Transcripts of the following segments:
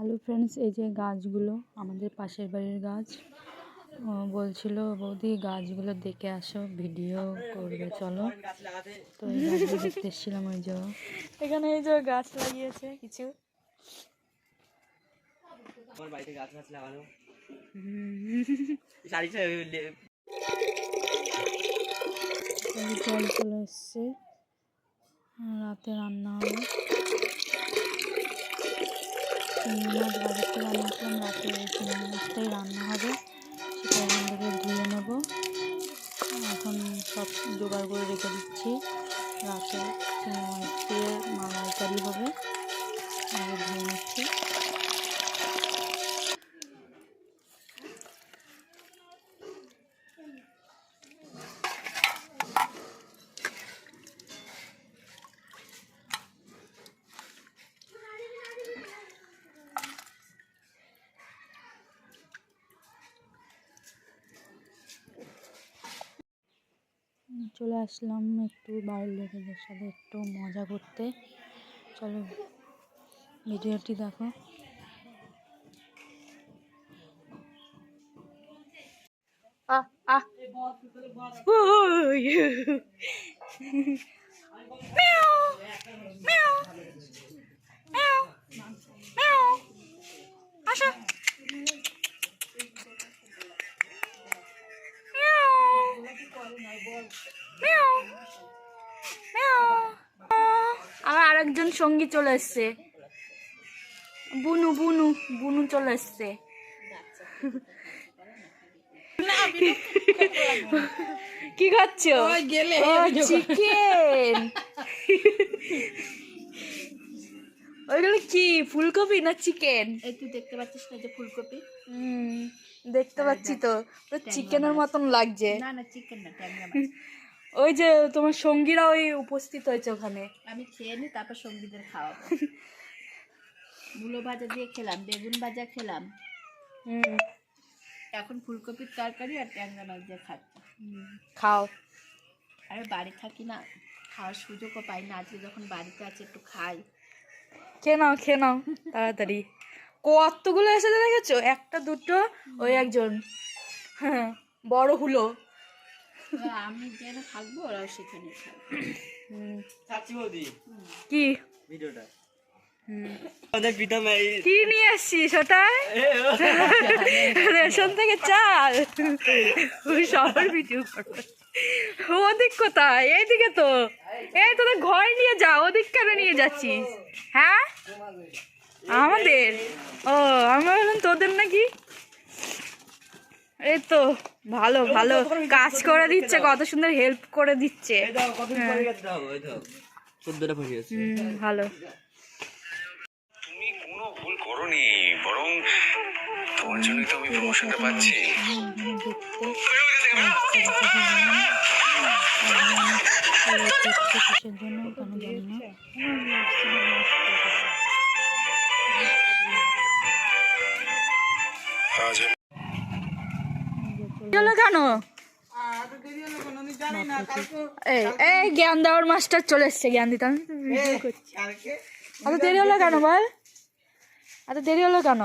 Hello friends এই যে গাছগুলো আমাদের পাশের বাড়ির গাছ ও বলছিল বৌদি গাছগুলো দেখে আসো ভিডিও করবে চলো। তো এই গাছগুলো দেখতে এসেছিলাম ওই যে। এখানে এই যে গাছ লাগিয়েছে কিছু। আমার বাড়িতে গাছ গাছ লাগানো শাড়িটা জল চলে এসছে। রাতে রান্না হবে। চিংড়ি মাছ বাজার থেকে আনিয়েছিলাম রাতে ওই চিংড়ি মাছটাই রান্না হবে। সেটা এখান থেকে ধুয়ে নেব। এখন সব জোগাড় করে রেখে দিচ্ছি। রাতে চিংড়ি মাছ দিয়ে মালাইকারি হবে। ধুয়ে নিচ্ছি। চলে আসলাম একটু বাড়ির লোকেদের সাথে একটু মজা করতে। চলো ভিডিওটি দেখো। আহ আহ। আরেকজন সঙ্গী চলে এসছে। বুনু বুনু বুনু চলে এসছে। কি খাচ্ছ? চিকেন ওইগুলো কি ফুলকপি না চিকেন তুই দেখতে পাচ্ছিস না যে ফুলকপি? হুম দেখতে পাচ্ছি তো। চিকেনের মতন লাগছে। না না চিকেন না ওই যে তোমার সঙ্গীরা ওই উপস্থিত হয়েছে ওখানে। আমি খেয়ে নিই তারপর সঙ্গীদের খাওয়াবো। মূলো ভাজা দিয়ে খেলাম বেগুন ভাজা খেলাম। হুম। এখন ফুলকপির তরকারি আর ট্যাংরা মাছ দিয়ে খাচ্ছি। খাও। আরে বাড়ি থাকি না খাওয়ার সুযোগও পাই না। আজকে যখন বাড়িতে আছে একটু খাই। খেয়ে নাও খেয়ে নাও তাড়াতাড়ি। কতগুলো এসেছে দেখেছ? একটা দুটো ওই একজন। হ্যাঁ বড় হুলো। আমি যেখানে থাকব ওরাও সেখানে থাকবে। কি? ভিডিওটা। কি নিয়ে আসছিস ওটায় রেশন থেকে চাল। সবার ভিডিও ওদিক কোথায়? এইদিকে তো। এই তোদের ঘর নিয়ে যা ওদিক কেন নিয়ে যাচ্ছিস? হ্যাঁ? আমাদের? ও আমি ভাবলাম তোদের নাকি এই তো ভালো ভালো। কাজ করে দিচ্ছে কত সুন্দর হেল্প করে দিচ্ছে। ভালো। তুমি কোনো ভুল করনি বরং তোমার জন্যই তো আমি প্রমোশনটা পাচ্ছি। কিসের জন্য কেন জানি না আজ হলো কেন? এই এই জ্ঞান দেওয়ার মাস্টার চলে এসছে জ্ঞান দিতে। আমি তো ভিডিও করছি। এত দেরি হলো কেন বল? এত দেরি হলো কেন?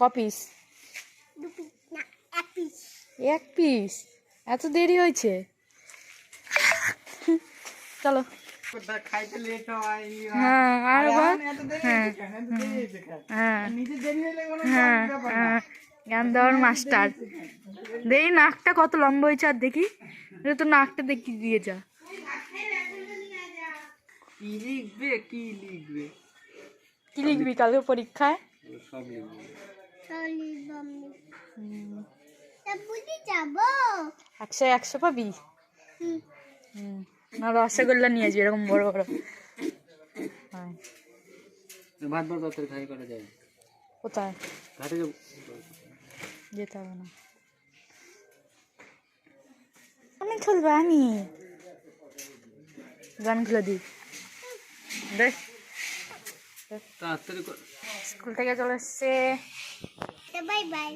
কপিস এক পিস এত দেরি হয়েছে? চলো। হয় হ্যাঁ। আর বল? হ্যাঁ। হ্যাঁ হ্যাঁ হ্যাঁ। জ্ঞান দেওয়ার মাস্টার। দেখি নাকটা কত লম্বা হয়েছে আর দেখি। তো নাকটা দেখি দিয়ে যা। কি লিখবে কি লিখবে? কি লিখবি কালকে পরীক্ষায়? সব লিখবে। একশো একশো পাবি? হুম। না রসগোল্লা নিয়ে আসবি এরকম বড় বড়। হ্যাঁ। ভাত ভাত তরকারি করা যায়? কোথায়? ঘাটে যাব। যেতে হবে না। আমি খুলবো আমি। গান খুলে দিই দেখ স্কুল থেকে চলে এসছে। Bye bye.